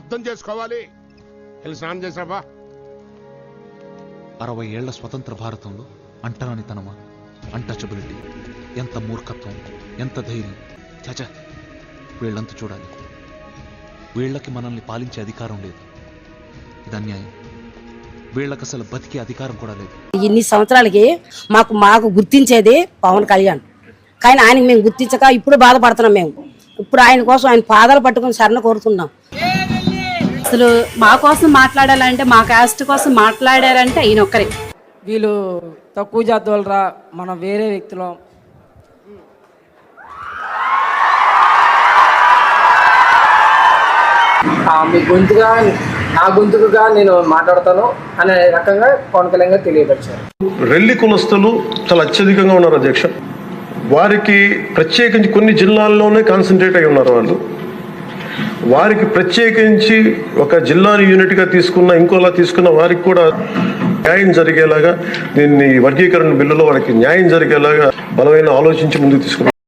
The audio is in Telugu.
ఫోన్ చేసుకోవాలి. వెళ్ళి స్నానం చేసావా అరవై ఏళ్ళ స్వతంత్ర భారతంలో అంటరానితనమా? అంటచబిలిటీ. ఎంత మూర్ఖత్వం ఎంత ధైర్యం. చచ వీళ్ళంతా చూడాలి. వీళ్ళకి మనల్ని పాలించే అధికారం లేదు. ఇది అన్యాయం. వీళ్ళకి అసలు బతికే అధికారం కూడా లేదు. ఇన్ని సంవత్సరాలకి మాకు మాకు గుర్తించేది పవన్ కళ్యాణ్. కానీ ఆయనకి మేము గుర్తించక ఇప్పుడు బాధపడుతున్నాం మేము. ఇప్పుడు ఆయన కోసం ఆయన పాదాలు పట్టుకుని శరణ కోరుతున్నాం. అసలు మా కోసం మాట్లాడాలంటే మా కాస్ట్ కోసం మాట్లాడారంటే ఈయన ఒక్కరే. వీళ్ళు తక్కువ జాతి వాళ్ళరా మనం వేరే వ్యక్తులం. ఆ, మీ గొంతుగా నా గొంతుకుగా నేను మాట్లాడతాను అనే రకంగా పవన్ కళ్యాణ్ గారు తెలియపరిచారు. రెల్లి కులస్తులు చాలా అత్యధికంగా ఉన్నారు అధ్యక్ష. వారికి ప్రత్యేకించి కొన్ని జిల్లాల్లోనే కాన్సన్ట్రేట్ అయి ఉన్నారు వాళ్ళు. వారికి ప్రత్యేకించి ఒక జిల్లాని యూనిట్గా తీసుకున్న ఇంకోలా తీసుకున్న వారికి కూడా న్యాయం జరిగేలాగా దీన్ని వర్గీకరణ బిల్లులో వారికి న్యాయం జరిగేలాగా బలమైన ఆలోచించి ముందుకు తీసుకున్నారు.